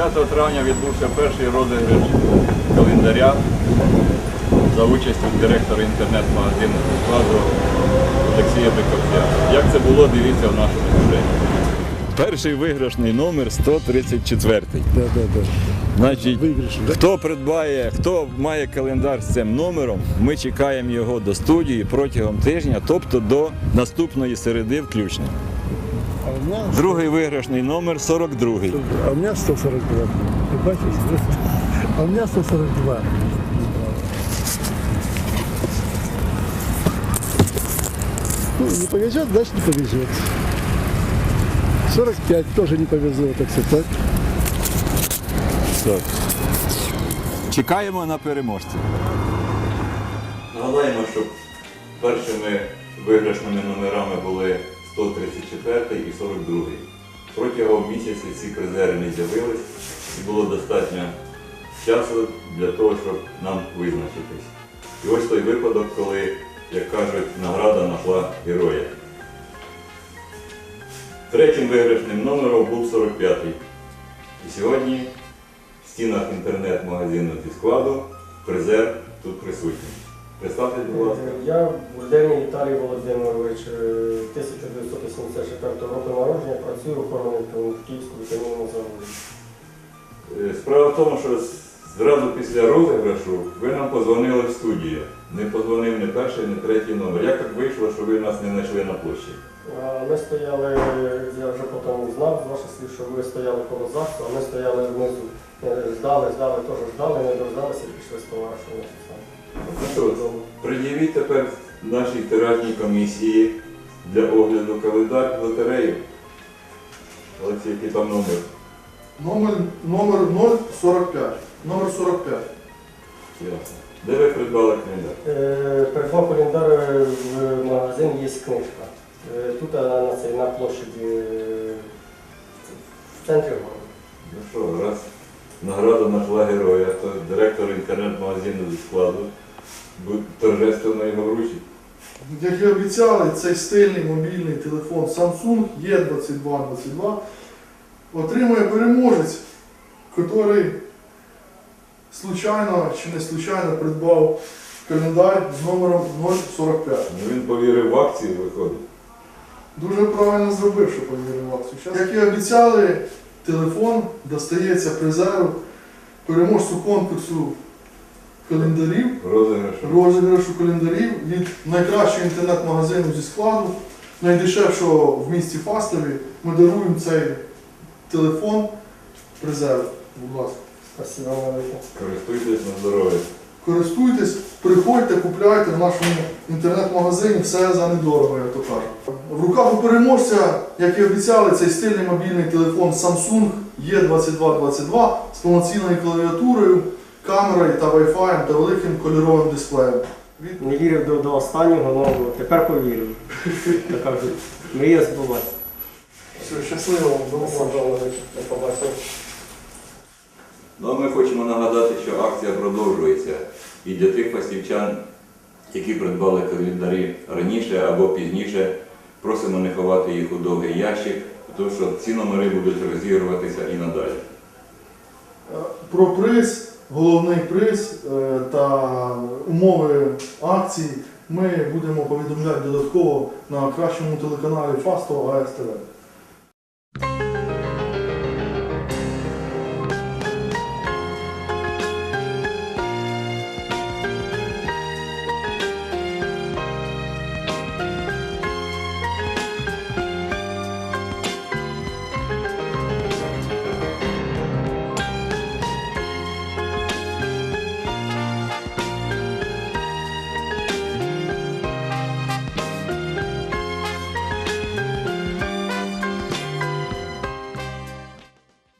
9 травня відбувся перший розіграш календаря за участю директора інтернет-магазину складу Олексія Биковця. Як це було, дивіться в нашому сюжеті. Перший виграшний номер 134. Да, да, да. Значить, хто придбає, хто має календар з цим номером, ми чекаємо його до студії протягом тижня, тобто до наступної середи включно. Другий виграшний номер 42. а у меня 142. Ты бачишь? А у меня 142. Ну, не повезет, значит не повезет. 45 тоже не повезло, так сказать. так? Так. Чекаємо на переможців. Нагадаємо, що першими виграшними номерами були 134 і 42. Протягом місяця ці призери не з'явились і було достатньо часу для того, щоб нам визначитись. І ось той випадок, коли, як кажуть, награда знайшла героя. Третім виграшним номером був 45-й. І сьогодні в стінах інтернет-магазину зі складу призер тут присутній. Представте, будь ласка. Я Бурденний Віталій Володимирович, е, 1984 року народження, працюю охороною в Київському вітамінному заводі. Е, Справа в тому, що з- зразу після розіграшу ви нам позвонили в студію. Не позвонив ні перший, ні третій номер. Як так вийшло, що ви нас не знайшли на площі? А Ми стояли, я вже потім знав з ваших слів, що ви стояли коло ЗАГСу, а ми стояли внизу. Е, Ждали, ждали, теж ждали, не дождалися і пішли з товаришем. Ну що, пред'явіть тепер нашій тиражній комісії для огляду календар лотерею. Олексій, який там номер? Номер, номер 045. Номер 45. Ясно. Де ви придбали календар? Е, Придбав календар е, в магазин є книжка. Е, Тут е, на, цей, на площаді е, в центрі городу. Ну що, раз награда знайшла героя, то директор інтернет-магазину зі складу буде торжественно його вручить. Як і обіцяли, цей стильний мобільний телефон Samsung E2222 отримує переможець, який случайно чи не случайно придбав календар з номером 045. Ну, він повірив в акцію, виходить. Дуже правильно зробив, що повірив в акцію. Як і обіцяли, телефон достається призеру переможцю конкурсу календарів. Розіграш. розіграшу календарів від найкращого інтернет-магазину зі складу, найдешевшого в місті Фастові. Ми даруємо цей телефон призеру. Будь ласка. Спасибо велике. Користуйтесь на здоров'я. Користуйтесь, приходьте, купляйте в нашому інтернет-магазині, все за недорого, як то кажуть. В руках у переможця, як і обіцяли, цей стильний мобільний телефон Samsung E2222 з повноцінною клавіатурою, камерою та Wi-Fi та великим кольоровим дисплеєм. Від Не вірив до, до останнього, але тепер повірив. Як кажуть, мрія збулася. все, щасливо вам, до побачення. Спасибо вам велике. До побачення. Ну, а ми хочемо нагадати, що акція продовжується. І для тих фастівчан, які придбали календарі раніше або пізніше, просимо не ховати їх у довгий ящик, тому що ці номери будуть розігруватися і надалі. Про приз, головний приз е, та умови акції ми будемо повідомляти додатково на кращому телеканалі Фасто АСТВ.